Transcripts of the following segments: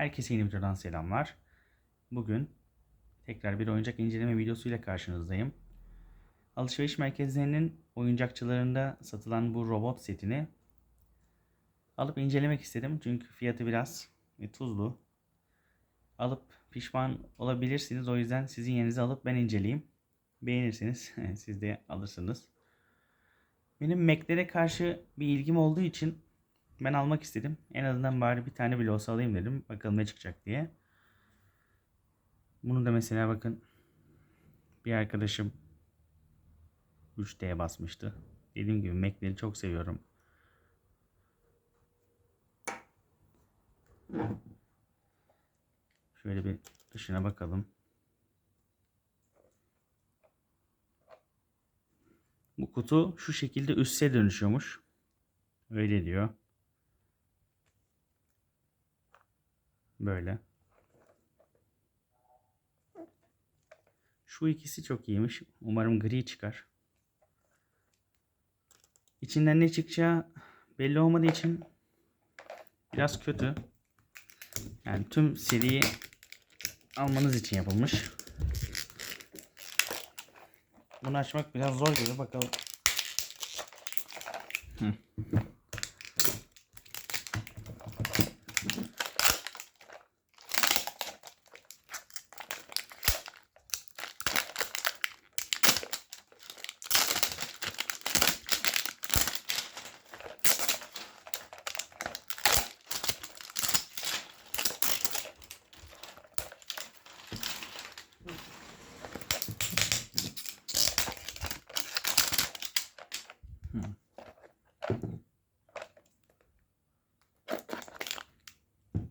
Herkese yeni videodan selamlar. Bugün tekrar bir oyuncak inceleme videosuyla karşınızdayım. Alışveriş merkezlerinin oyuncakçılarında satılan bu robot setini alıp incelemek istedim. Çünkü fiyatı biraz e, tuzlu. Alıp pişman olabilirsiniz. O yüzden sizin yerinize alıp ben inceleyeyim. Beğenirsiniz. Siz de alırsınız. Benim Mac'lere karşı bir ilgim olduğu için ben almak istedim. En azından bari bir tane bile olsa alayım dedim. Bakalım ne çıkacak diye. Bunu da mesela bakın bir arkadaşım 3D'ye basmıştı. Dediğim gibi Mac'leri çok seviyorum. Şöyle bir dışına bakalım. Bu kutu şu şekilde üsse dönüşüyormuş. Öyle diyor. Böyle. Şu ikisi çok iyiymiş. Umarım gri çıkar. İçinden ne çıkacağı belli olmadığı için biraz kötü. Yani tüm seriyi almanız için yapılmış. Bunu açmak biraz zor gibi bakalım. Hı.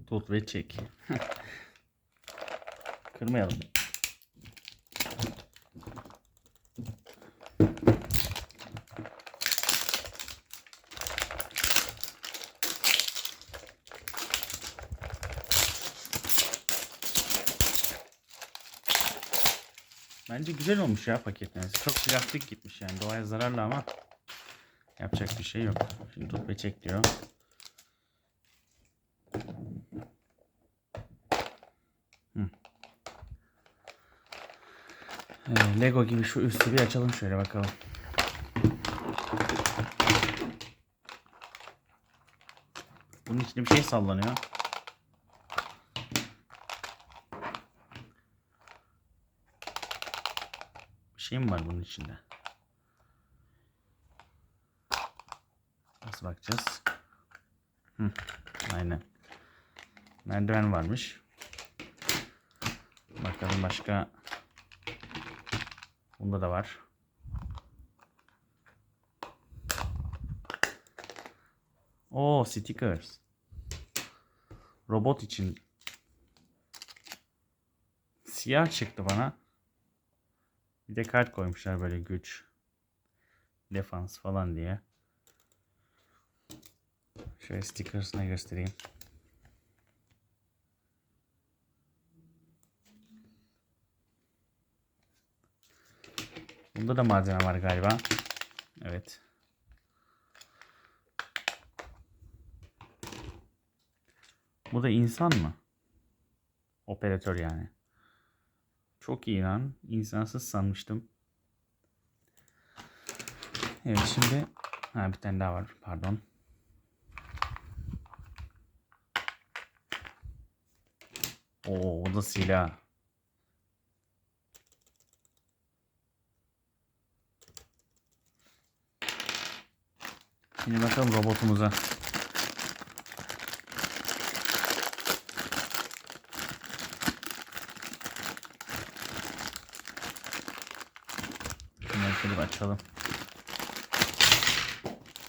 Tut ve çek. Kırmayalım. Bence güzel olmuş ya paketlemesi. Çok plastik gitmiş yani. Doğaya zararlı ama yapacak bir şey yok. Şimdi tut ve çek diyor. Lego gibi şu üstü bir açalım şöyle bakalım. Bunun içinde bir şey sallanıyor. Bir şey mi var bunun içinde? Nasıl bakacağız? Hı, aynen. Merdiven varmış. Bakalım başka Bunda da var. O stickers. Robot için. Siyah çıktı bana. Bir de kart koymuşlar böyle güç. Defans falan diye. Şöyle stickers'ını göstereyim. Bunda da malzeme var galiba. Evet. Bu da insan mı? Operatör yani. Çok iyi lan. İnsansız sanmıştım. Evet şimdi ha, bir tane daha var. Pardon. Oo, o da silah. Şimdi bakalım robotumuza. Şunları şöyle bir açalım.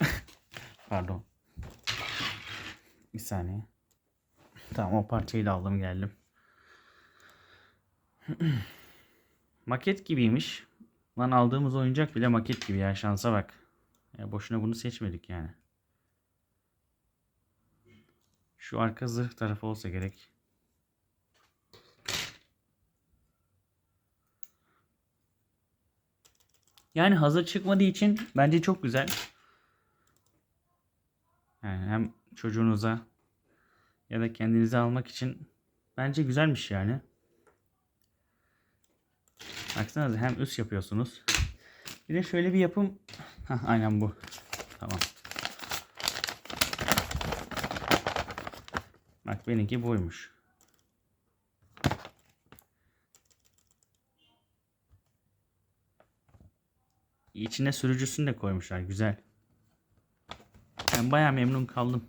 Pardon. Bir saniye. Tamam o parçayı da aldım geldim. maket gibiymiş. Lan aldığımız oyuncak bile maket gibi ya şansa bak. Ya boşuna bunu seçmedik yani. Şu arka zırh tarafı olsa gerek. Yani hazır çıkmadığı için bence çok güzel. Yani hem çocuğunuza ya da kendinize almak için bence güzelmiş yani. Baksanıza hem üst yapıyorsunuz. Bir de şöyle bir yapım. Hah, aynen bu. Tamam. Bak benimki buymuş. İçine sürücüsünü de koymuşlar. Güzel. Ben bayağı memnun kaldım.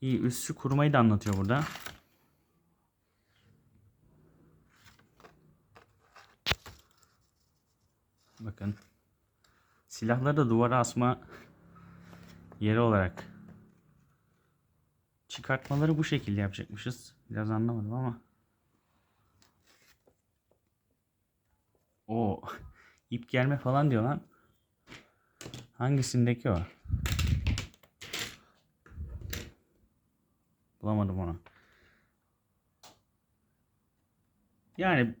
İyi üstü kurumayı da anlatıyor burada. Bakın. Silahları da duvara asma yeri olarak çıkartmaları bu şekilde yapacakmışız. Biraz anlamadım ama. O ip germe falan diyor lan. Hangisindeki o? Bulamadım onu. Yani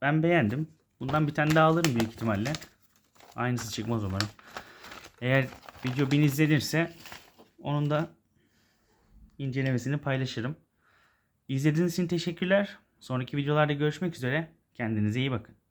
ben beğendim. Bundan bir tane daha alırım büyük ihtimalle. Aynısı çıkmaz umarım. Eğer video 1000 izlenirse onun da incelemesini paylaşırım. İzlediğiniz için teşekkürler. Sonraki videolarda görüşmek üzere. Kendinize iyi bakın.